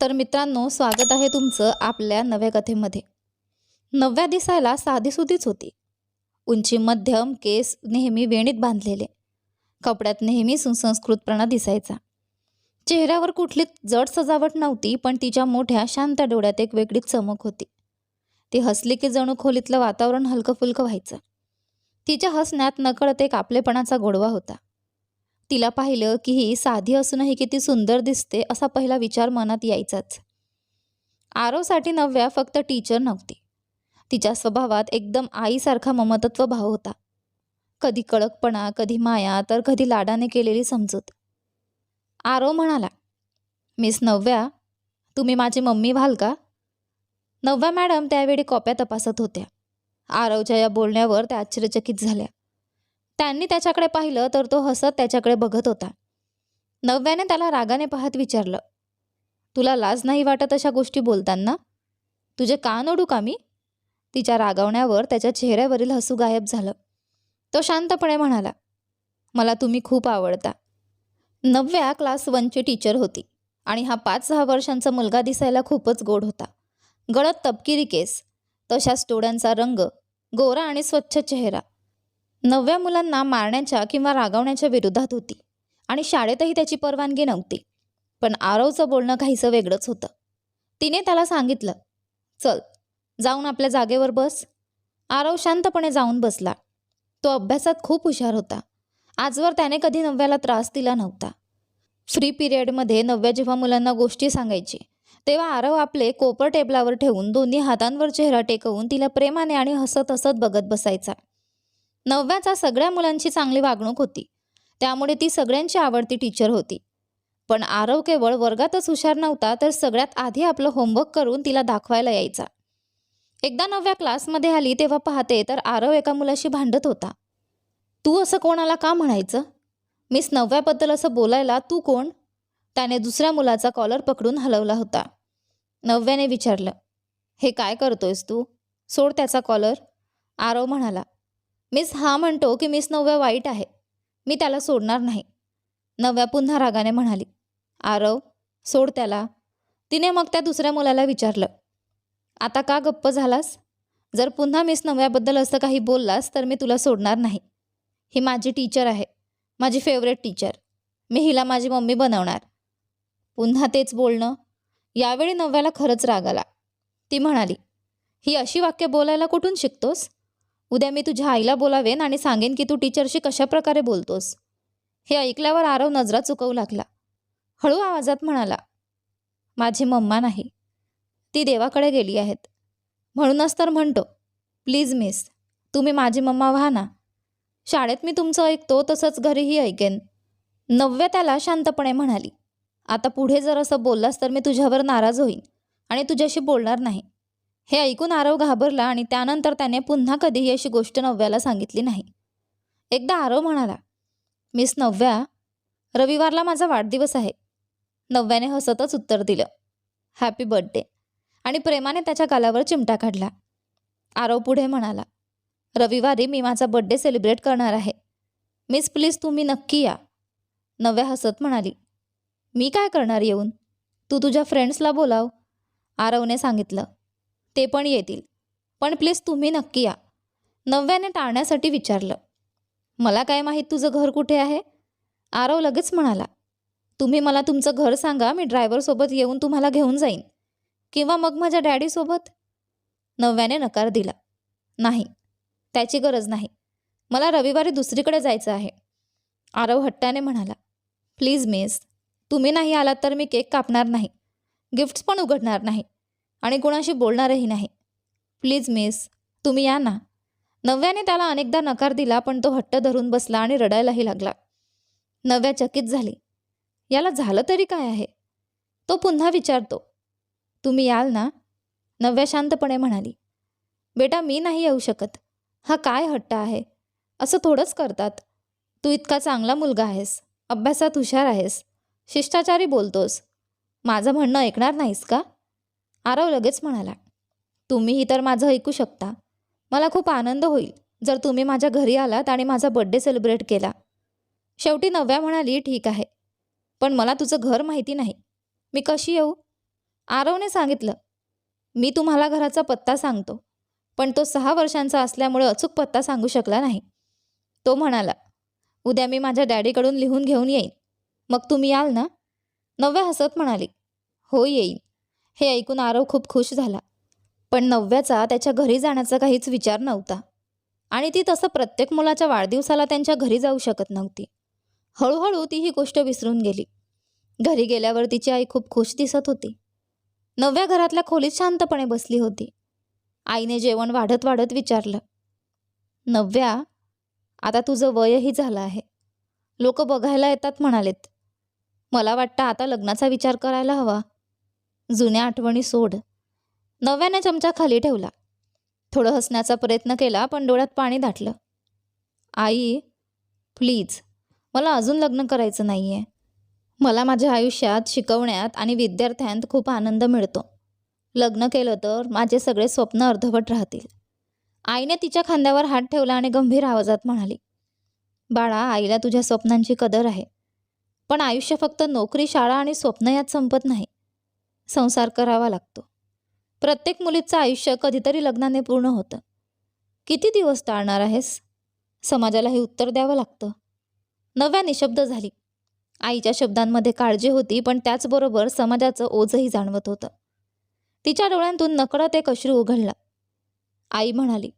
तर मित्रांनो स्वागत आहे तुमचं आपल्या नव्या कथेमध्ये. नवव्या दिसायला साधीसुधीच होती. उंची मध्यम केस नेहमी वेणीत बांधलेले. कपड्यात नेहमी सुसंस्कृतपणा दिसायचा. चेहऱ्यावर कुठलीच जड सजावट नव्हती पण तिच्या मोठ्या शांत डोळ्यात एक वेगळीच चमक होती. ती हसली की जणू खोलीतलं वातावरण हलकं फुलकं व्हायचं. तिच्या हसण्यात नकळत एक आपलेपणाचा गोडवा होता. तिला पाहिलं की ही साधी असूनही किती सुंदर दिसते असा पहिला विचार मनात यायचाच. आरोसाठी नव्या फक्त टीचर नव्हती. तिच्या स्वभावात एकदम आईसारखा ममतत्व भाव होता. कधी कडकपणा कधी माया तर कधी लाडाने केलेली समजूत. आरो म्हणाला मिस नव्या तुम्ही माझी मम्मी व्हाल का? नव्या मॅडम त्यावेळी कॉप्या तपासत होत्या. आरवच्या या बोलण्यावर त्या आश्चर्यचकित झाल्या. त्यांनी त्याच्याकडे पाहिलं तर तो हसत त्याच्याकडे बघत होता. नव्याने त्याला रागाने पाहत विचारलं तुला लाज नाही वाटत अशा गोष्टी बोलताना? तुझे कान ओढू का मी? तिच्या रागावण्यावर त्याच्या चेहऱ्यावरील हसू गायब झालं. तो शांतपणे म्हणाला मला तुम्ही खूप आवडता. नवव्या क्लास वनची टीचर होती आणि हा पाच सहा वर्षांचा मुलगा दिसायला खूपच गोड होता. गळत तपकिरी केस तशा स्टोड्यांचा रंग गोरा आणि स्वच्छ चेहरा नवव्या मुलांना मारण्याच्या किंवा रागावण्याच्या विरोधात होती आणि शाळेतही त्याची परवानगी नव्हती. पण आरवचं बोलणं काहीसं वेगळंच होतं. तिने त्याला सांगितलं चल जाऊन आपल्या जागेवर बस. आरव शांतपणे जाऊन बसला. तो अभ्यासात खूप हुशार होता. आजवर त्याने कधी नव्याला त्रास दिला नव्हता. फ्री पिरियडमध्ये नव्या जेव्हा मुलांना गोष्टी सांगायची तेव्हा आरव आपले कोपर टेबलावर ठेवून दोन्ही हातांवर चेहरा टेकवून तिला प्रेमाने आणि हसत हसत बघत बसायचा. नवव्याचा सगळ्या मुलांची चांगली वागणूक होती. त्यामुळे ती सगळ्यांची आवडती टीचर होती. पण आरव केवळ वर्गातच हुशार नव्हता तर सगळ्यात आधी आपलं होमवर्क करून तिला दाखवायला यायचा. एकदा नवव्या क्लासमध्ये आली तेव्हा पाहते तर आरव एका मुलाशी भांडत होता. तू असं कोणाला का म्हणायचं? मिस नवव्याबद्दल असं बोलायला तू कोण? त्याने दुसऱ्या मुलाचा कॉलर पकडून हलवला होता. नवव्याने विचारलं हे काय करतोयस तू? सोड त्याचा कॉलर. आरव म्हणाला मिस हा म्हणतो की मिस नव्या वाईट आहे. मी त्याला सोडणार नाही. नव्या पुन्हा रागाने म्हणाली. आरव सोड त्याला. तिने मग त्या दुसऱ्या मुलाला विचारलं. आता का गप्प झालास? जर पुन्हा मिस नव्याबद्दल असं काही बोललास तर मी तुला सोडणार नाही. ही माझी टीचर आहे. माझी फेवरेट टीचर. मी हिला माझी मम्मी बनवणार. पुन्हा तेच बोलणं? यावेळी नव्याला खरंच राग आला. ती म्हणाली ही अशी वाक्य बोलायला कुठून शिकतोस? उद्या मी तुझ्या आईला बोलावेन आणि सांगेन की तू टीचरशी कशाप्रकारे बोलतोस. हे ऐकल्यावर आरव नजरा चुकवू लागला. हळू आवाजात म्हणाला माझी मम्मा नाही. ती देवाकडे गेली आहेत. म्हणूनच तर म्हणतो प्लीज मिस तुम्ही माझी मम्मा व्हा ना. शाळेत मी तुमचं ऐकतो तसंच घरीही ऐकेन. नवव्या त्याला शांतपणे म्हणाली आता पुढे जर असं बोललास तर मी तुझ्यावर नाराज होईन आणि तुझ्याशी बोलणार नाही. हे ऐकून आरव घाबरला आणि त्यानंतर त्याने पुन्हा कधीही अशी गोष्ट नव्याला सांगितली नाही. एकदा आरव म्हणाला मिस नव्या रविवारला माझा वाढदिवस आहे. नव्याने हसतच उत्तर दिलं हॅपी बर्थडे. आणि प्रेमाने त्याच्या गालावर चिमटा काढला. आरव पुढे म्हणाला रविवारी मी माझा बर्थडे सेलिब्रेट करणार आहे. मिस प्लीज तुम्ही नक्की या. नव्या हसत म्हणाली मी काय करणार येऊन? तू तुझ्या फ्रेंड्सला बोलाव. आरवने सांगितलं ते पण येतील. पण प्लीज तुम्ही नक्की या. नव्याने टाळण्यासाठी विचारलं. मला काय माहीत तुझं घर कुठे आहे? आरव लगेच म्हणाला. तुम्ही मला तुमचं घर सांगा मी ड्रायव्हरसोबत येऊन तुम्हाला घेऊन जाईन. किंवा मग माझ्या डॅडीसोबत नव्याने नकार दिला. नाही. त्याची गरज नाही. मला रविवारी दुसरीकडे जायचं आहे. आरव हट्टाने म्हणाला. प्लीज मिस तुम्ही नाही आलात तर मी केक कापणार नाही. गिफ्ट्स पण उघडणार नाही. आणि कुणाशी बोलणारही नाही. प्लीज मिस तुम्ही या ना. नव्याने त्याला अनेकदा नकार दिला पण तो हट्ट धरून बसला आणि रडायलाही लागला. नव्या चकित झाली. याला झालं तरी काय आहे? तो पुन्हा विचारतो. तुम्ही याल ना? नव्या शांतपणे म्हणाली. बेटा मी नाही येऊ शकत. हा काय हट्ट आहे? असं थोडंच करतात. तू इतका चांगला मुलगा आहेस. अभ्यासात हुशार आहेस. शिष्टाचारी बोलतोस. माझं म्हणणं ऐकणार नाहीस का? आरव लगेच म्हणाला तुम्हीही तर माझं ऐकू शकता. मला खूप आनंद होईल जर तुम्ही माझ्या घरी आलात आणि माझा बड्डे सेलिब्रेट केला. शेवटी नव्या म्हणाली ठीक आहे. पण मला तुझं घर माहिती नाही. मी कशी येऊ? आरवने सांगितलं मी तुम्हाला घराचा पत्ता सांगतो पण तो सहा वर्षांचा असल्यामुळे अचूक पत्ता सांगू शकला नाही. तो म्हणाला उद्या मी माझ्या डॅडीकडून लिहून घेऊन येईन. मग तुम्ही याल ना? नव्या हसत म्हणाली हो येईन. हे ऐकून आरव खूप खुश झाला. पण नव्याचा त्याच्या घरी जाण्याचा काहीच विचार नव्हता. आणि ती तसं प्रत्येक मुलाच्या वाढदिवसाला त्यांच्या घरी जाऊ शकत नव्हती. हळूहळू ती ही गोष्ट विसरून गेली. घरी गेल्यावर तिची आई खूप खुश दिसत होती. नव्या घरातल्या खोलीत शांतपणे बसली होती. आईने जेवण वाढत वाढत विचारलं नव्या आता तुझं वयही झालं आहे. लोक बघायला येतात म्हणालेत. मला वाटतं आता लग्नाचा विचार करायला हवा. जुन्या आठवणी सोड. नव्याने चमचा खाली ठेवला. थोडं हसण्याचा प्रयत्न केला पण डोळ्यात पाणी दाटलं. आई प्लीज मला अजून लग्न करायचं नाही आहे मला माझ्या आयुष्यात शिकवण्यात आणि विद्यार्थ्यांत खूप आनंद मिळतो. लग्न केलं तर माझे सगळे स्वप्न अर्धवट राहतील. आईने तिच्या खांद्यावर हात ठेवला आणि गंभीर आवाजात म्हणाली बाळा आईला तुझ्या स्वप्नांची कदर आहे. पण आयुष्य फक्त नोकरी शाळा आणि स्वप्न यात संपत नाही. संसार करावा लागतो. प्रत्येक मुलीचं आयुष्य कधीतरी लग्नाने पूर्ण होतं. किती दिवस टाळणार आहेस? समाजाला हे उत्तर द्यावं लागतं. नव्या निशब्द झाली. आईच्या शब्दांमध्ये काळजी होती पण त्याचबरोबर समाजाचं ओझही जाणवत होतं. तिच्या डोळ्यांतून नकळत एक अश्रू उघडला. आई म्हणाली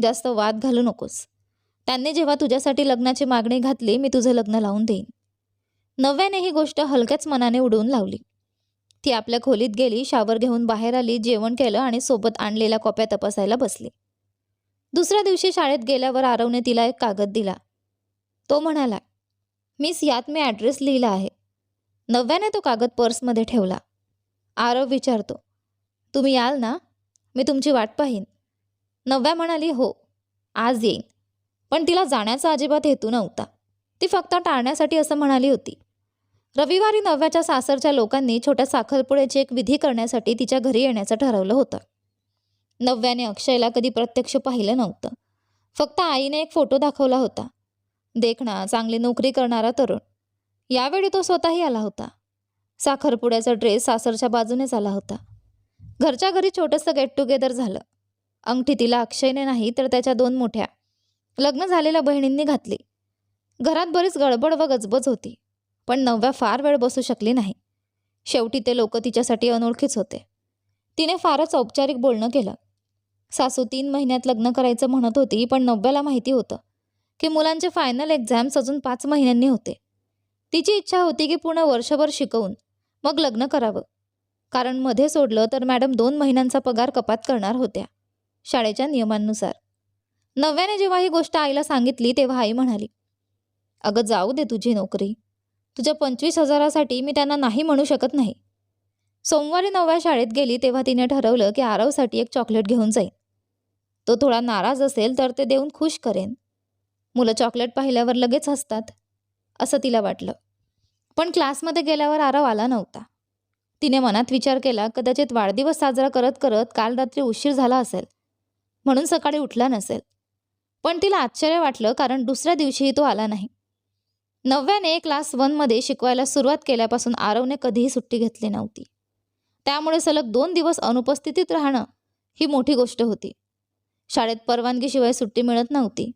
जास्त वाद घालू नकोस. त्यांनी जेव्हा तुझ्यासाठी लग्नाची मागणी घातली मी तुझं लग्न लावून देईन. नव्याने ही गोष्ट हलक्याच मनाने उडवून लावली. ती आपल्या खोलीत गेली शावर घेऊन बाहेर आली जेवण केलं आणि सोबत आणलेल्या कॉप्या तपासायला बसली. दुसऱ्या दिवशी शाळेत गेल्यावर आरवने तिला एक कागद दिला. तो म्हणाला मिस यात मी ॲड्रेस लिहिला आहे. नव्याने तो कागद पर्समध्ये ठेवला. आरव विचारतो तुम्ही याल ना? मी तुमची वाट पाहीन. नव्या म्हणाली हो आज येईन. पण तिला जाण्याचा अजिबात हेतू नव्हता. ती फक्त टाळण्यासाठी असं म्हणाली होती. रविवारी नव्याच्या सासरच्या लोकांनी छोट्या साखरपुड्याची एक विधी करण्यासाठी तिच्या घरी येण्याचं ठरवलं होतं. नव्याने अक्षयला कधी प्रत्यक्ष पाहिलं नव्हतं. फक्त आईने एक फोटो दाखवला होता. देखणा चांगली नोकरी करणारा तरुण. यावेळी तो स्वतःही आला होता. साखरपुड्याचा ड्रेस सासरच्या बाजूनेच आला होता. घरच्या घरी छोटंसं गेट टुगेदर झालं. अंगठी तिला अक्षयने नाही तर त्याच्या दोन मोठ्या. लग्न झालेल्या बहिणींनी घातली. घरात बरीच गडबड व गजबज होती. पण नव्या फार वेळ बसू शकली नाही. शेवटी ते लोक तिच्यासाठी अनोळखीच होते. तिने फारच औपचारिक बोलणं केलं. सासू तीन महिन्यात लग्न करायचं म्हणत होती पण नव्याला माहिती होतं की मुलांचे फायनल एक्झाम्स अजून पाच महिन्यांनी होते. तिची इच्छा होती की पूर्ण वर्षभर शिकवून मग लग्न करावं. कारण मध्ये सोडलं तर मॅडम दोन महिन्यांचा पगार कपात करणार होत्या शाळेच्या नियमांनुसार. नव्याने जेव्हा ही गोष्ट आईला सांगितली तेव्हा आई म्हणाली अगं जाऊ दे तुझी नोकरी. तुझ्या पंचवीस हजारासाठी मी त्यांना नाही म्हणू शकत नाही. सोमवारी नवव्या शाळेत गेली तेव्हा तिने ठरवलं की आरवसाठी एक चॉकलेट घेऊन जाईन. तो थोडा नाराज असेल तर ते देऊन खुश करेन. मुलं चॉकलेट पाहिल्यावर लगेच हसतात असं तिला वाटलं. पण क्लासमध्ये गेल्यावर आरव आला नव्हता. तिने मनात विचार केला कदाचित वाढदिवस साजरा करत करत काल रात्री उशीर झाला असेल म्हणून सकाळी उठला नसेल. पण तिला आश्चर्य वाटलं कारण दुसऱ्या दिवशीही तो आला नाही. नव्याने क्लास वनमध्ये शिकवायला सुरुवात केल्यापासून आरवने कधीही सुट्टी घेतली नव्हती. त्यामुळे सलग दोन दिवस अनुपस्थितीत राहणं ही मोठी गोष्ट होती. शाळेत परवानगीशिवाय सुट्टी मिळत नव्हती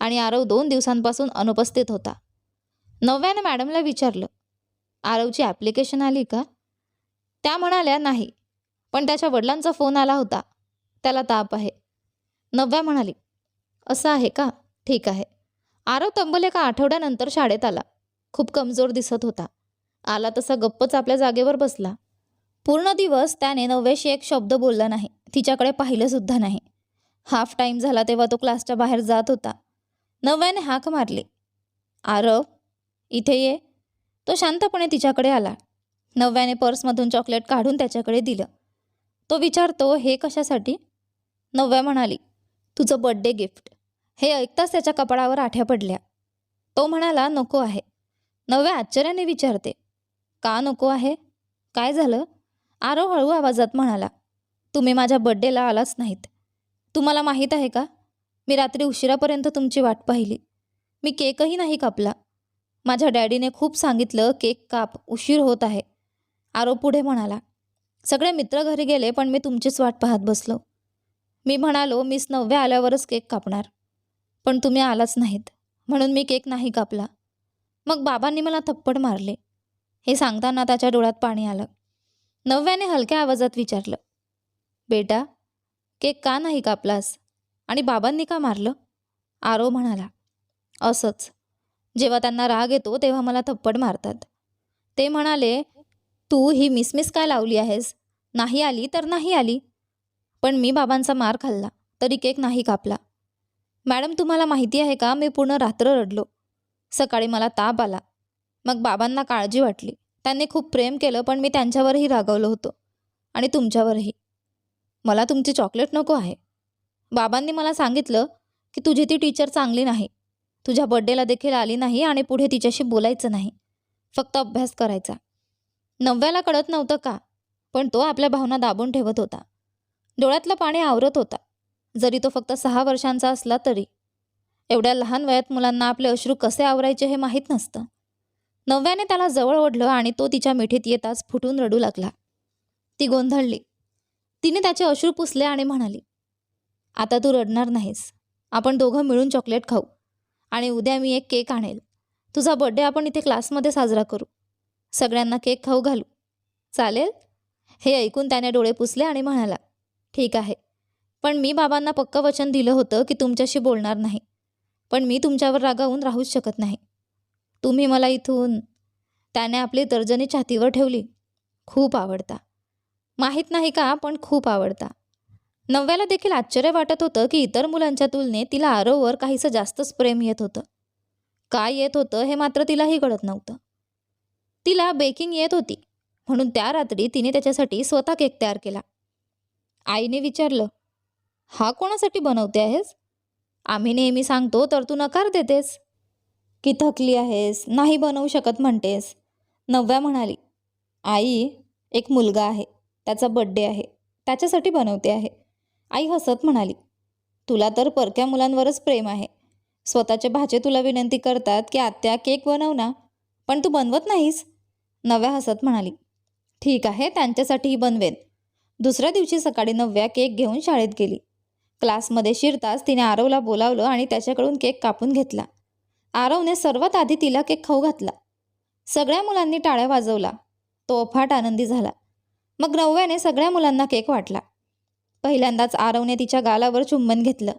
आणि आरव दोन दिवसांपासून अनुपस्थित होता. नव्याने मॅडमला विचारलं आरवची ॲप्लिकेशन आली का? त्या म्हणाल्या नाही पण त्याच्या वडिलांचा फोन आला होता. त्याला ताप आहे. नव्या म्हणाली असं आहे का? ठीक आहे. आरव तंबल एका आठवड्यानंतर शाळेत आला. खूप कमजोर दिसत होता. आला तसा गप्पच आपल्या जागेवर बसला. पूर्ण दिवस त्याने नव्याशी एक शब्द बोलला नाही. तिच्याकडे पाहिलंसुद्धा नाही. हाफ टाईम झाला तेव्हा तो क्लासच्या बाहेर जात होता. नव्याने हाक मारली. आरव इथे ये. तो शांतपणे तिच्याकडे आला. नव्याने पर्समधून चॉकलेट काढून त्याच्याकडे दिलं. तो विचारतो हे कशासाठी? नव्या म्हणाली तुझं बड्डे गिफ्ट. हे ऐकताच त्याच्या कपाळावर आठ्या पडल्या. तो म्हणाला नको आहे. नव्या आश्चर्याने विचारते. का नको आहे? काय झालं? आरव हळू आवाजात म्हणाला तुम्ही माझ्या बड्डेला आलाच नाहीत. तुम्हाला माहीत आहे का? मी रात्री उशिरापर्यंत तुमची वाट पाहिली. मी केकही नाही कापला. माझ्या डॅडीने खूप सांगितलं केक काप उशीर होत आहे. आरो पुढे म्हणाला सगळे मित्र घरी गेले पण मी तुमचीच वाट पाहत बसलो. मी म्हणालो मीच नव्या आल्यावरच केक कापणार. पण तुम्ही आलाच नाहीत. म्हणून मी केक नाही कापला. मग बाबांनी मला थप्पड मारले. हे सांगताना त्याच्या डोळ्यात पाणी आलं. नव्याने हलक्या आवाजात विचारलं. बेटा केक का नाही कापलास? आणि बाबांनी का मारलं? आरो म्हणाला. असंच. जेव्हा त्यांना राग येतो तेव्हा मला थप्पड मारतात. ते म्हणाले तू ही मिसमिस काय लावली आहेस? नाही आली तर नाही आली. पण मी बाबांचा मार खाल्ला तरी केक नाही कापला. मॅडम तुम्हाला माहिती आहे का? मी पूर्ण रात्र रडलो. सकाळी मला ताप आला. मग बाबांना काळजी वाटली. त्यांनी खूप प्रेम केलं पण मी त्यांच्यावरही रागवलो होतो. आणि तुमच्यावरही. मला तुमची चॉकलेट नको आहे. बाबांनी मला सांगितलं की तुझी ती टीचर चांगली नाही. तुझ्या बड्डेला देखील आली नाही आणि पुढे तिच्याशी बोलायचं नाही. फक्त अभ्यास करायचा. नव्याला कळत नव्हतं का? पण तो आपल्या भावना दाबून ठेवत होता. डोळ्यातलं पाणी आवरत होता. जरी तो फक्त सहा वर्षांचा असला तरी. एवढ्या लहान वयात मुलांना आपले अश्रू कसे आवरायचे हे माहीत नसतं. नव्याने त्याला जवळ ओढलं आणि तो तिच्या मिठीत येताच फुटून रडू लागला. ती गोंधळली. तिने त्याचे अश्रू पुसले आणि म्हणाली आता तू रडणार नाहीस. आपण दोघं मिळून चॉकलेट खाऊ. आणि उद्या मी एक केक आणेल. तुझा बड्डे आपण इथे क्लासमध्ये साजरा करू. सगळ्यांना केक खाऊ घालू. चालेल? हे ऐकून त्याने डोळे पुसले आणि म्हणाला ठीक आहे. पण मी बाबांना पक्क वचन दिलं होतं की तुमच्याशी बोलणार नाही. पण मी तुमच्यावर रागावून राहूच शकत नाही. तुम्ही मला इथून त्याने आपली तर्जनी छातीवर ठेवली. खूप आवडता. माहीत नाही का पण खूप आवडता. नव्याला देखील आश्चर्य वाटत होतं की इतर मुलांच्या तुलनेत तिला आरोवर काहीसं जास्तच प्रेम येत होतं. काय येत होतं हे मात्र तिलाही कळत नव्हतं. तिला बेकिंग येत होती. म्हणून त्या रात्री तिने त्याच्यासाठी स्वतः केक तयार केला. आईने विचारलं हा कोणासाठी बनवते आहेस? आम्ही नेहमी सांगतो तर तू नकार देतेस. की थकली आहेस नाही बनवू शकत म्हणतेस. नव्या म्हणाली आई एक मुलगा आहे त्याचा बड्डे आहे त्याच्यासाठी बनवते आहे. आई हसत म्हणाली तुला तर परक्या मुलांवरच प्रेम आहे. स्वतःचे भाचे तुला विनंती करतात की आत्या केक बनव ना पण तू बनवत नाहीस. नव्या हसत म्हणाली ठीक आहे त्यांच्यासाठीही बनवेन. दुसऱ्या दिवशी सकाळी नव्या केक घेऊन शाळेत गेली. क्लासमध्ये शिरताच तिने आरवला बोलावलं आणि त्याच्याकडून केक कापून घेतला. आरवने सर्वात आधी तिला केक खाऊ घातला. सगळ्या मुलांनी टाळ्या वाजवला. तो अफाट आनंदी झाला. मग नव्याने सगळ्या मुलांना केक वाटला. पहिल्यांदाच आरवने तिच्या गालावर चुंबन घेतलं.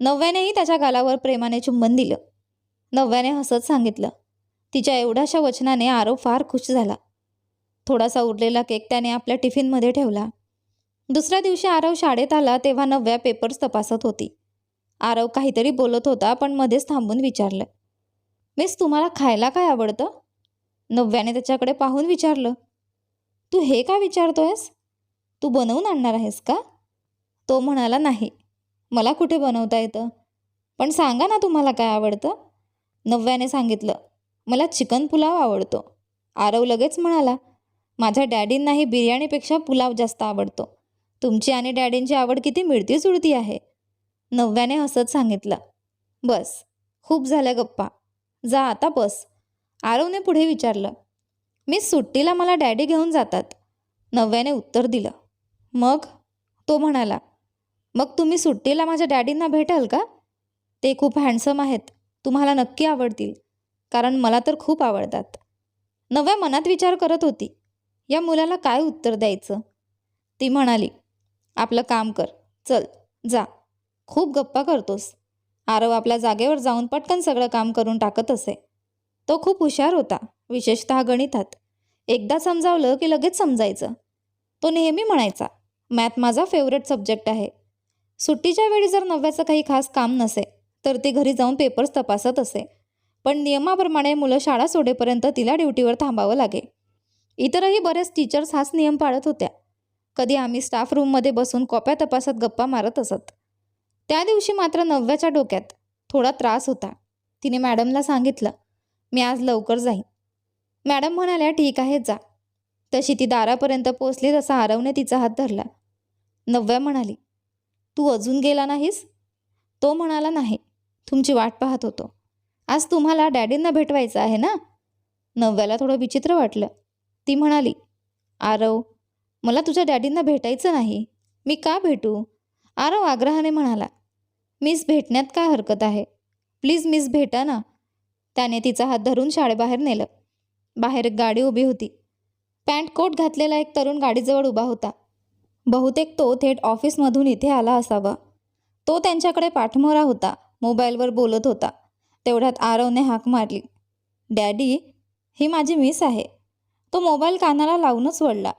नव्यानेही त्याच्या गालावर प्रेमाने चुंबन दिलं. नव्याने हसत सांगितलं तिच्या एवढ्याशा वचनाने आरव फार खुश झाला. थोडासा उरलेला केक त्याने आपल्या टिफिनमध्ये ठेवला. दुसऱ्या दिवशी आरव शाळेत आला तेव्हा नव्या पेपर्स तपासत होती. आरव काहीतरी बोलत होता पण मध्येच थांबून विचारलं मिस तुम्हाला खायला काय आवडतं? नव्याने त्याच्याकडे पाहून विचारलं तू हे का विचारतोयस? तू बनवून आणणार आहेस का? तो म्हणाला नाही मला कुठे बनवता येतं? पण सांगा ना तुम्हाला काय आवडतं? नव्याने सांगितलं मला चिकन पुलाव आवडतो. आरव लगेच म्हणाला माझ्या डॅडींनाही बिर्याणीपेक्षा पुलाव जास्त आवडतो. तुमची आणि डॅडींची आवड किती मिळती जुळती आहे? नव्याने हसत सांगितलं. बस खूप झाल्या गप्पा. जा आता बस. आरवने पुढे विचारलं. मी सुट्टीला मला डॅडी घेऊन जातात. नव्याने उत्तर दिलं. मग? तो म्हणाला. मग तुम्ही सुट्टीला माझ्या डॅडींना भेटाल का? ते खूप हँडसम आहेत. तुम्हाला नक्की आवडतील. कारण मला तर खूप आवडतात. नव्या मनात विचार करत होती. या मुलाला काय उत्तर द्यायचं? ती म्हणाली. आपलं काम कर. चल जा. खूप गप्पा करतोस. आरव आपल्या जागेवर जाऊन पटकन सगळं काम करून टाकत असे. तो खूप हुशार होता विशेषतः गणितात. एकदा समजावलं की लगेच समजायचं. तो नेहमी म्हणायचा मॅथ माझा फेवरेट सब्जेक्ट आहे. सुट्टीच्या वेळी जर नव्याचं काही खास काम नसे तर ती घरी जाऊन पेपर्स तपासत असे. पण नियमाप्रमाणे मुलं शाळा सोडेपर्यंत तिला ड्युटीवर थांबावं लागे. इतरही बरेच टीचर्स हाच नियम पाळत होत्या. कधी आम्ही स्टाफ रूममध्ये बसून कॉप्या तपासत गप्पा मारत असत. त्या दिवशी मात्र नव्याच्या डोक्यात थोडा त्रास होता. तिने मॅडमला सांगितलं मी आज लवकर जाईन. मॅडम म्हणाल्या ठीक आहे जा. तशी ती दारापर्यंत पोचली तसा आरवने तिचा हात धरला. नव्या म्हणाली तू अजून गेला नाहीस? तो म्हणाला नाही तुमची वाट पाहत होतो. आज तुम्हाला डॅडींना भेटवायचं आहे ना? नव्याला थोडं विचित्र वाटलं. ती म्हणाली आरव मला तुझ्या डॅडींना भेटायचं नाही. मी का भेटू? आरव आग्रहाने म्हणाला. मिस भेटण्यात काय हरकत आहे? प्लीज मिस भेटा ना. त्याने तिचा हात धरून शाळेबाहेर नेलं. बाहेर एक गाडी उभी होती. पॅन्ट कोट घातलेला एक तरुण गाडीजवळ उभा होता. बहुतेक तो थेट ऑफिसमधून इथे आला असावा. तो त्यांच्याकडे पाठमोरा होता. मोबाईलवर बोलत होता. तेवढ्यात आरवने हाक मारली. डॅडी ही माझी मिस आहे. तो मोबाईल कानाला लावूनच वळला.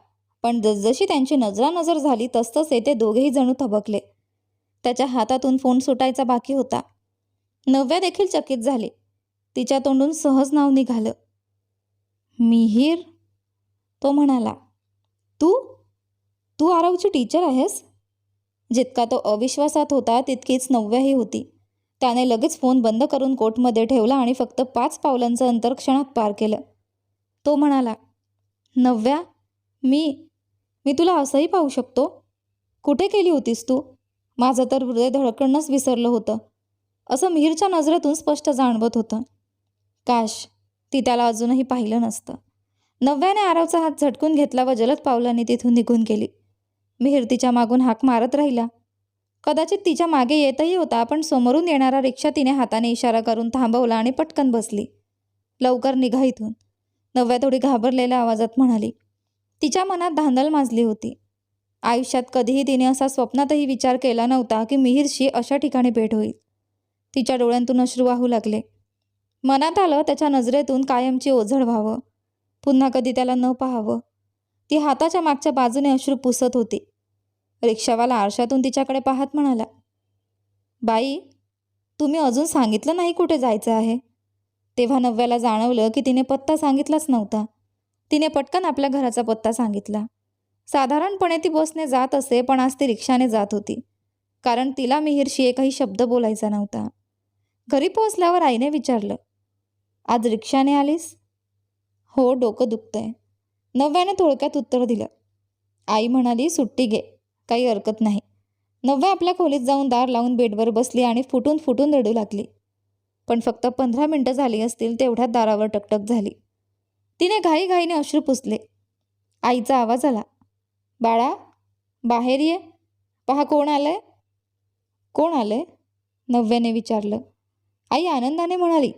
पण जसजशी त्यांची नजरानजर झाली तसतसे ते दोघेही जणू थबकले. त्याच्या हातातून फोन सुटायचा बाकी होता. नव्या देखील चकित झाली. तिच्या तोंडून सहज नाव निघालं. मिहीर? तो म्हणाला. तू? तू आरवची टीचर आहेस? जितका तो अविश्वासात होता तितकीच नव्याही होती. त्याने लगेच फोन बंद करून कोटमध्ये ठेवला आणि फक्त पाच पावलांचं अंतर क्षणात पार केलं. तो म्हणाला नव्या? मी मी तुला असंही पाहू शकतो. कुठे केली होतीस तू? माझं तर हृदय धडकणंच विसरलं होतं. असं मिहीरच्या नजरेतून स्पष्ट जाणवत होतं. काश ती त्याला अजूनही पाहिलं नसतं. नव्याने आरवचा हात झटकून घेतला व जलद पावलांनी तिथून निघून गेली. मिहीर तिच्या मागून हाक मारत राहिला. कदाचित तिच्यामागे येतही होता पण समोरून येणारा रिक्षा तिने हाताने इशारा करून थांबवला आणि पटकन बसली. लवकर निघा इथून. नव्या थोडी घाबरलेल्या आवाजात म्हणाली तिच्या मनात धांदल माजली होती. आयुष्यात कधीही तिने असा स्वप्नातही विचार केला नव्हता की मिहीरशी अशा ठिकाणी भेट होईल. तिच्या डोळ्यांतून अश्रू वाहू लागले. मनात आलं त्याच्या नजरेतून कायमची ओझळ व्हावं. पुन्हा कधी त्याला न पाहावं. ती हाताच्या मागच्या बाजूने अश्रू पुसत होती. रिक्षावाला आरशातून तिच्याकडे पाहत म्हणाला बाई तुम्ही अजून सांगितलं नाही कुठे जायचं आहे? तेव्हा नव्याला जाणवलं की तिने पत्ता सांगितलाच नव्हता. तिने पटकन आपल्या घराचा पत्ता सांगितला. साधारणपणे ती बसने जात असे पण आज ती रिक्षाने जात होती. कारण तिला मिहीरशी एकही शब्द बोलायचा नव्हता. घरी पोहोचल्यावर आईने विचारलं आज रिक्षाने आलीस? हो डोकं दुखतंय. नव्याने थोडक्यात उत्तर दिलं आई म्हणाली सुट्टी घे काही हरकत नाही. नव्या आपल्या खोलीत जाऊन दार लावून बेडवर बसली आणि फुटून फुटून रडू लागली. पण फक्त पंधरा मिनटं झाली असतील तेवढ्यात दारावर टकटक झाली. तिने घाईघाईने अश्रू पुसले. आईचा आवाज आला. बाळा बाहेर ये. पहा कोण आलंय? कोण आलंय? नव्याने विचारलं. आई आनंदाने म्हणाली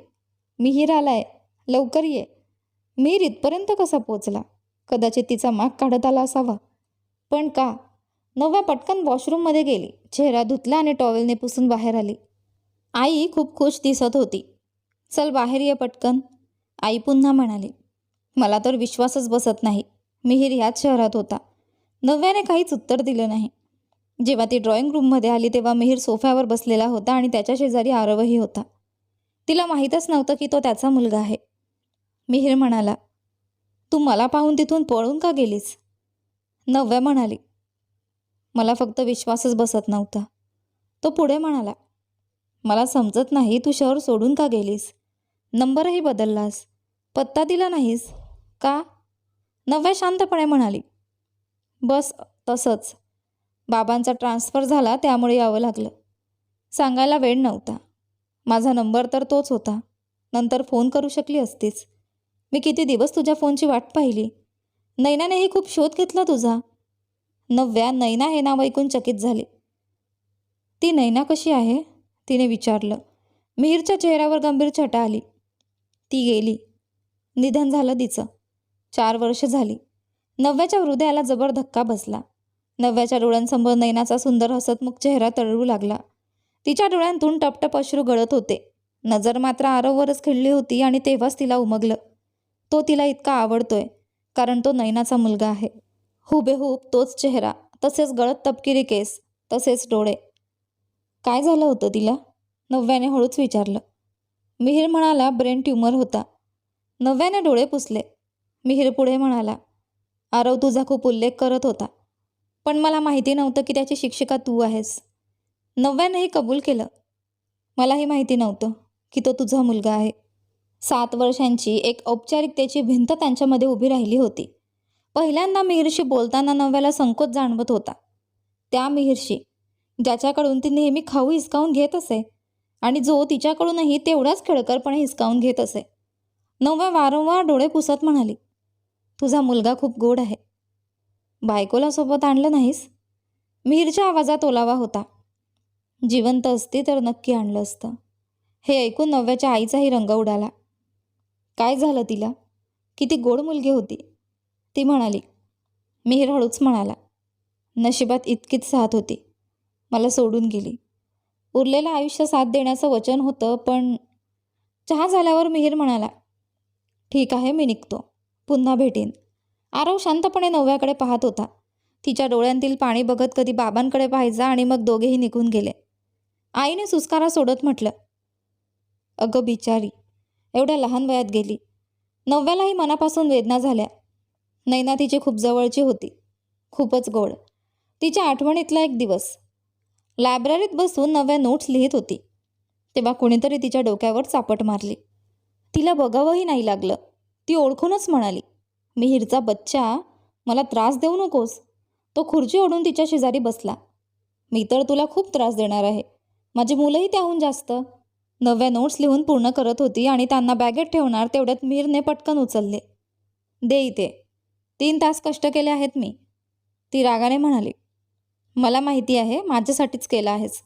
मिहीर आलाय. लवकर ये. मिहीर इथपर्यंत कसा पोचला कदाचित तिचा माग काढत आला असावा. पण का? नव्या पटकन वॉशरूममध्ये गेली. चेहरा धुतला आणि टॉवेलने पुसून बाहेर आली. आई खूप खुश दिसत होती. चल बाहेर ये पटकन. आई पुन्हा म्हणाली मला तर विश्वासच बसत नाही. मिहीर ह्याच शहरात होता. नव्याने काहीच उत्तर दिलं नाही. जेव्हा ती ड्रॉइंग रूममध्ये आली तेव्हा मिहीर सोफ्यावर बसलेला होता आणि त्याच्या शेजारी आरवही होता. तिला माहीतच नव्हतं की तो त्याचा मुलगा आहे. मिहीर म्हणाला तू मला पाहून तिथून पळून का गेलीस? नव्या म्हणाली मला फक्त विश्वासच बसत नव्हता. तो पुढे म्हणाला मला समजत नाही तू शहर सोडून का गेलीस? नंबरही बदललास. पत्ता दिला नाहीस? का? नव्या शांतपणे म्हणाली. बस तसंच. बाबांचा ट्रान्सफर झाला त्यामुळे यावं लागलं. सांगायला वेळ नव्हता. माझा नंबर तर तोच होता. नंतर फोन करू शकली असतीच मी किती दिवस तुझ्या फोनची वाट पाहिली? नैनानेही खूप शोध घेतला तुझा. नव्या नैना हे नाव ऐकून चकित झाले. ती नैना कशी आहे? तिने विचारलं. मिहीरच्या चेहऱ्यावर गंभीर छटा आली. ती गेली. निधन झालं तिचं. चार वर्ष झाली. नव्याच्या हृदयाला जबर धक्का बसला. नव्याच्या डोळ्यांसमोर नैनाचा सुंदर हसतमुख चेहरा तळू लागला. तिच्या डोळ्यांतून टपटप अश्रू गळत होते. नजर मात्र आरववरच खिळली होती आणि तेव्हाच तिला उमगलं. तो तिला इतका आवडतोय कारण तो नैनाचा मुलगा आहे. हुबेहूब तोच चेहरा तसेच गळत तपकिरी केस तसेच डोळे. काय झालं होतं तिला? नव्याने हळूच विचारलं. मिहीर म्हणाला ब्रेन ट्युमर होता. नव्याने डोळे पुसले. मिहीर पुढे म्हणाला आरव तुझा खूप उल्लेख करत होता. पण मला माहिती नव्हतं की त्याची शिक्षिका तू आहेस. नव्यानंही कबूल केलं. मलाही माहिती नव्हतं की तो तुझा मुलगा आहे. सात वर्षांची एक औपचारिकतेची भिंत त्यांच्यामध्ये उभी राहिली होती. पहिल्यांदा मिहीरशी बोलताना नव्याला संकोच जाणवत होता. त्या मिहीरशी ज्याच्याकडून ती नेहमी खाऊ हिसकावून घेत असे आणि जो तिच्याकडूनही तेवढाच खेळकरपणे हिसकावून घेत असे. नव्या वारंवार डोळे पुसत म्हणाली तुझा मुलगा खूप गोड आहे. बायकोला सोबत आणलं नाहीस? मिहीरच्या आवाजात ओलावा होता. जिवंत असती तर नक्की आणलं असतं. हे ऐकून नव्याच्या आईचाही रंग उडाला. काय झालं तिला? किती गोड मुलगी होती. ती म्हणाली. मिहीर हळूच म्हणाला. नशिबात इतकीच साथ होती. मला सोडून गेली. उरलेलं आयुष्य साथ देण्याचं वचन होतं पण चहा झाल्यावर मिहीर म्हणाला. ठीक आहे मी निघतो. पुन्हा भेटेन. आरव शांतपणे नव्याकडे पाहत होता. तिच्या डोळ्यांतील पाणी बघत कधी बाबांकडे पाहायचा आणि मग दोघेही निघून गेले. आईने सुस्कारा सोडत म्हटलं अगं बिचारी एवढ्या लहान वयात गेली. नव्यालाही मनापासून वेदना झाल्या. नैना तिची खूप जवळची होती. खूपच गोड. तिच्या आठवणीतला एक दिवस. लायब्ररीत बसून नव्या नोट्स लिहित होती. तेव्हा कुणीतरी तिच्या डोक्यावर चापट मारली. तिला बघावंही नाही लागलं. ती ओळखूनच म्हणाली मिहीरचा बच्चा मला त्रास देऊ नकोस. तो खुर्ची ओढून तिच्या शेजारी बसला. मी तर तुला खूप त्रास देणार आहे. माझी मुलंही त्याहून जास्त. नव्या नोट्स लिहून पूर्ण करत होती आणि त्यांना बॅगेत ठेवणार तेवढ्यात मिहीरने पटकन उचलले. दे इथे. तीन तास कष्ट केले आहेत मी. ती रागाने म्हणाली मला माहिती आहे माझ्यासाठीच केलं आहेस.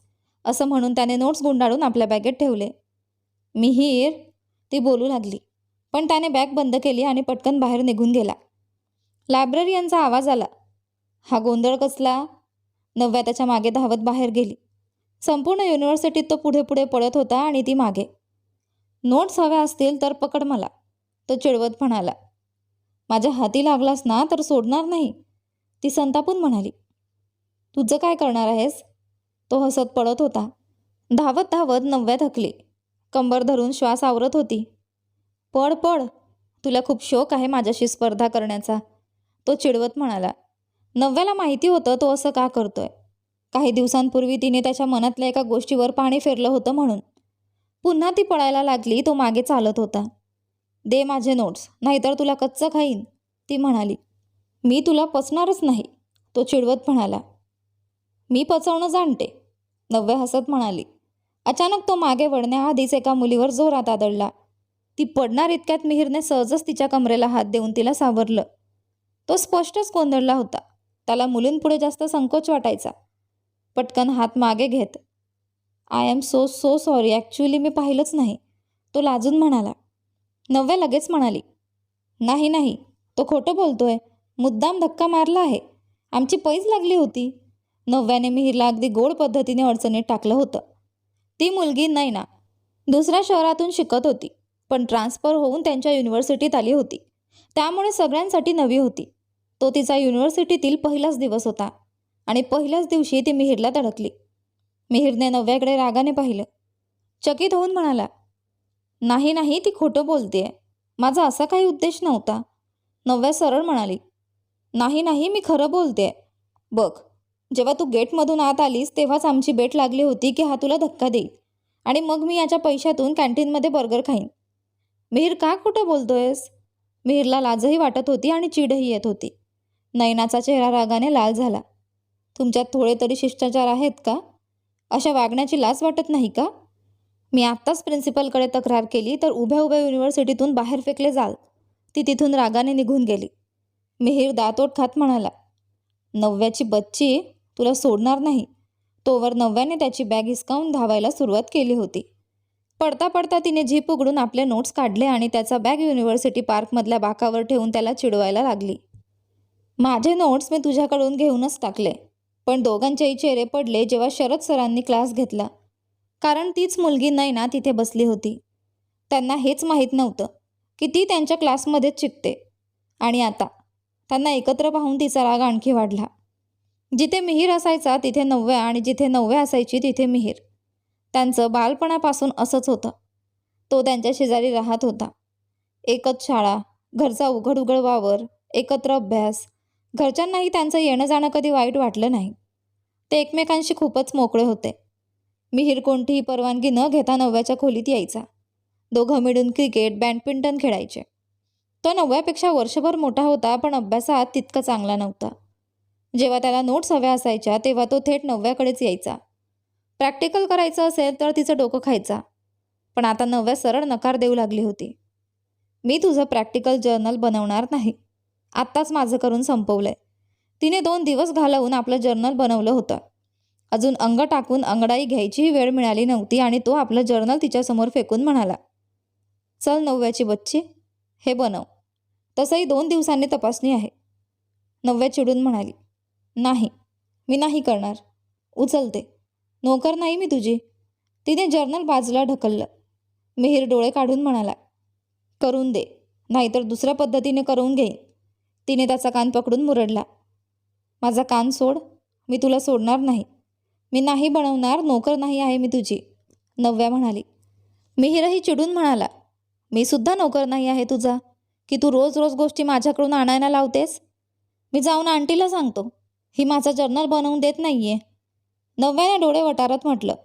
असं म्हणून त्याने नोट्स गुंडाळून आपल्या बॅगेत ठेवले. मिहीर ती बोलू लागली. पण त्याने बॅग बंद केली आणि पटकन बाहेर निघून गेला. लायब्ररियनचा आवाज आला. हा गोंधळ कसला? नव्या त्याच्यामागे धावत बाहेर गेली. संपूर्ण युनिव्हर्सिटीत तो पुढे पुढे पळत होता आणि ती मागे. नोट्स हव्या असतील तर पकड मला तो चिडवत म्हणाला. माझ्या हाती लागलास ना तर सोडणार नाही. ती संतापून म्हणाली. तुझं काय करणार आहेस? तो हसत पडत होता. धावत धावत नवव्या थकली कंबर धरून श्वास आवरत होती. पड पड तुला खूप शोक आहे माझ्याशी स्पर्धा करण्याचा. तो चिडवत म्हणाला. नव्याला माहिती होतं तो असं का करतोय? काही दिवसांपूर्वी तिने त्याच्या मनातल्या एका गोष्टीवर पाणी फेरलं होतं म्हणून. पुन्हा ती पळायला लागली तो मागे चालत होता. दे माझे नोट्स नाहीतर तुला कच्चं खाईन. ती म्हणाली. मी तुला पचणारच नाही. तो चिडवत म्हणाला. मी पचवणं जाणते. नव्या हसत म्हणाली. अचानक तो मागे वळण्याआधीच एका मुलीवर जोरात आदळला. ती पडणार इतक्यात मिहीरने सहजच तिच्या कमरेला हात देऊन तिला सावरलं. तो स्पष्टच गोंधळला होता. त्याला मुलींपुढे जास्त संकोच वाटायचा. पटकन हात मागे घेत. I am so so sorry actually मी पाहिलंच नाही. तो लाजून म्हणाला. नव्या लगेच म्हणाली नाही नाही तो खोटं बोलतोय. मुद्दाम धक्का मारला आहे. आमची पैज लागली होती. नव्याने मिहीरला अगदी गोड पद्धतीने अडचणीत टाकलं होतं. ती मुलगी नाही ना दुसऱ्या शहरातून शिकत होती. पण ट्रान्सफर होऊन त्यांच्या युनिव्हर्सिटीत आली होती. त्यामुळे सगळ्यांसाठी नवी होती. तो तिचा युनिव्हर्सिटीतील पहिलाच दिवस होता आणि पहिल्याच दिवशी ती मिहीरला धडकली मिहीरने नव्याकडे रागाने पाहिलं. चकित होऊन म्हणाला नाही नाही ती खोटं बोलतेय. माझा असा काही उद्देश नव्हता. नव्या सरळ म्हणाली नाही नाही मी खरं बोलते बघ जेव्हा तू गेटमधून आत आलीस तेव्हाच आमची बेट लागली होती की हा तुला धक्का देईल. आणि मग मी याच्या पैशातून कॅन्टीनमध्ये बर्गर खाईन. मिहीर का खोटं बोलतोयस? मिहीरला लाजही वाटत होती आणि चिडही येत होती. नयनाचा चेहरा रागाने लाल झाला. तुमच्यात थोडे तरी शिष्टाचार आहेत का? अशा वागण्याची लाज वाटत नाही का? मी आत्ताच प्रिन्सिपलकडे तक्रार केली तर उभ्या उभ्या युनिव्हर्सिटीतून बाहेर फेकले जाल. ती तिथून रागाने निघून गेली. मिहीर दातोट खात म्हणाला नव्याची बच्ची तुला सोडणार नाही. तोवर नव्याने त्याची बॅग हिसकावून धावायला सुरुवात केली होती. पडता पडता तिने झीप उघडून आपले नोट्स काढले आणि त्याचा बॅग युनिव्हर्सिटी पार्कमधल्या बाकावर ठेवून त्याला चिडवायला लागली. माझे नोट्स मी तुझ्याकडून घेऊनच टाकले पण दोघांचेही चेहरे पडले जेव्हा शरद सरांनी क्लास घेतला. कारण तीच मुलगी नैना तिथे बसली होती. त्यांना हेच माहीत नव्हतं की ती त्यांच्या क्लासमध्येच शिकते आणि आता त्यांना एकत्र पाहून तिचा राग आणखी वाढला. जिथे मिहीर असायचा तिथे नवव्या आणि जिथे नवव्या असायची तिथे मिहीर. त्यांचं बालपणापासून असंच होतं. तो त्यांच्या शेजारी राहत होता. एकच शाळा घरचा उघड उघड वावर एकत्र अभ्यास घरच्यांनाही त्यांचं येणं जाणं कधी वाईट वाटलं नाही. ते एकमेकांशी खूपच मोकळे होते. मिहीर कोणतीही परवानगी न घेता नवव्याच्या खोलीत यायचा. दोघं मिळून क्रिकेट बॅडमिंटन खेळायचे. तो नवव्यापेक्षा वर्षभर मोठा होता पण अभ्यासात तितका चांगला नव्हता. जेव्हा त्याला नोट्स हव्या असायच्या तेव्हा तो थेट नवव्याकडेच यायचा. प्रॅक्टिकल करायचं असेल तर तिचं डोकं खायचा. पण आता नव्या सरळ नकार देऊ लागली होती. मी तुझं प्रॅक्टिकल जर्नल बनवणार नाही. आत्ताच माझं करून संपवलंय. तिने दोन दिवस घालवून आपलं जर्नल बनवलं होतं. अजून अंग टाकून अंगडाई घ्यायचीही वेळ मिळाली नव्हती आणि तो आपलं जर्नल तिच्यासमोर फेकून म्हणाला चल नवव्याची बच्ची हे बनव. तसंही दोन दिवसांनी तपासणी आहे. नव्या चिडून म्हणाली नाही मी नाही करणार. उचलते. नोकर नाही मी तुझी. तिने जर्नल बाजूला ढकललं. मिहीर डोळे काढून म्हणाला करून दे नाहीतर दुसऱ्या पद्धतीने करून घेईन. तिने त्याचा कान पकडून मुरडला माझा कान सोड मी तुला सोडणार नाही. मी नाही बनवणार नोकर नाही आहे मी तुझी. नव्या म्हणाली. मिहीरही चिडून म्हणाला मी सुद्धा नोकर नाही आहे तुझा. की तू रोज रोज गोष्टी माझ्याकडून आणायला लावतेस? मी जाऊन आंटीला सांगतो. ही माझा जर्नल बनवून देत नाहीये. नव्याने डोळे वटारत म्हटलं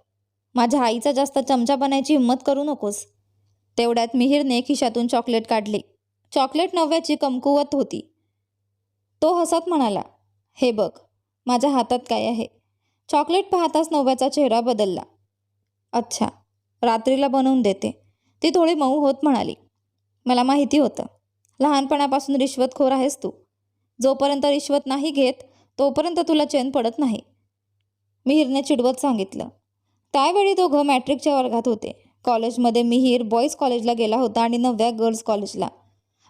माझ्या आईचा जास्त चमचा बनायची हिंमत करू नकोस. तेवढ्यात मिहीरने खिशातून चॉकलेट काढले. चॉकलेट नव्याची कमकुवत होती. तो हसत म्हणाला हे बघ माझ्या हातात काय आहे? चॉकलेट पाहताच नव्याचा चेहरा बदलला. अच्छा रात्रीला बनवून देते. ती थोडी मऊ होत म्हणाली मला माहिती होतं. लहानपणापासून रिश्वतखोर आहेस तू. जोपर्यंत रिश्वत नाही घेत तोपर्यंत तुला चैन पडत नाही. मिहीरने चिडवत सांगितलं. त्यावेळी दोघं मॅट्रिकच्या वर्गात होते. कॉलेजमध्ये मिहीर बॉईज कॉलेजला गेला होता आणि नव्या गर्ल्स कॉलेजला.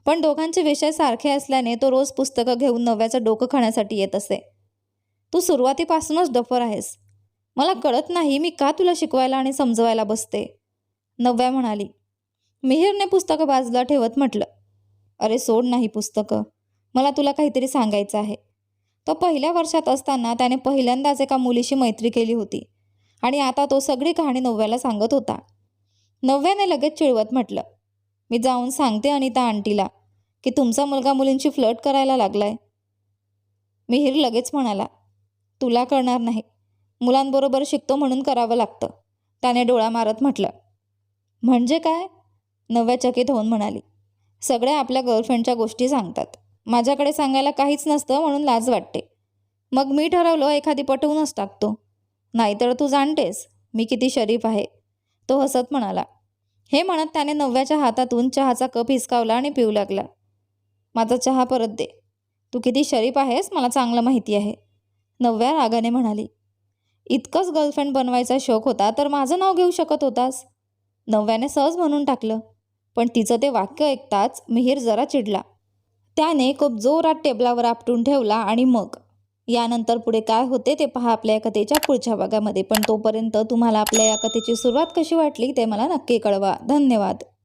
पण दोघांचे विषय सारखे असल्याने तो रोज पुस्तकं घेऊन नव्याचं डोकं खाण्यासाठी येत असे. तू सुरुवातीपासूनच डफर आहेस. मला कळत नाही मी का तुला शिकवायला आणि समजवायला बसते. नव्या म्हणाली. मिहीरने पुस्तकं बाजूला ठेवत म्हटलं अरे सोड नाही पुस्तकं. मला तुला काहीतरी सांगायचं आहे. तो पहिल्या वर्षात असताना त्याने पहिल्यांदाच एका मुलीशी मैत्री केली होती. आणि आता तो सगळी कहाणी नव्याला सांगत होता. नव्याने लगेच चिळवत म्हटलं मी जाऊन सांगते अनिता आंटीला की तुमचा मुलगा मुलींशी फ्लट करायला लागलाय. मिहीर लगेच म्हणाला तुला कळणार नाही. मुलांबरोबर शिकतो म्हणून करावं लागतं. त्याने डोळा मारत म्हटलं म्हणजे काय? नव्या चकित होऊन म्हणाली सगळ्या आपल्या गर्लफ्रेंडच्या गोष्टी सांगतात. माझ्याकडे सांगायला काहीच नसतं म्हणून लाज वाटते. मग मी ठरवलं एखादी पटवूनच टाकतो. नाहीतर तू जाणतेस मी किती शरीफ आहे. तो हसत म्हणाला. हे म्हणत त्याने नव्याच्या हातातून चहाचा कप हिसकावला आणि पिऊ लागला. माझा चहा परत दे. तू किती शरीफ आहेस मला चांगलं माहिती आहे. नव्या रागाने म्हणाली. इतकंच गर्लफ्रेंड बनवायचा शौक होता तर माझं नाव घेऊ शकत होतास? नव्याने सहज म्हणून टाकलं. पण तिचं ते वाक्य ऐकताच मिहीर जरा चिडला. त्याने खूप जोरात टेबलावर आपटून ठेवला आणि मग यानंतर पुढे काय होते ते पहा आपल्या या कथेच्या पुढच्या भागामध्ये. पण तोपर्यंत तुम्हाला आपल्या या कथेची सुरुवात कशी वाटली ते मला नक्की कळवा. धन्यवाद.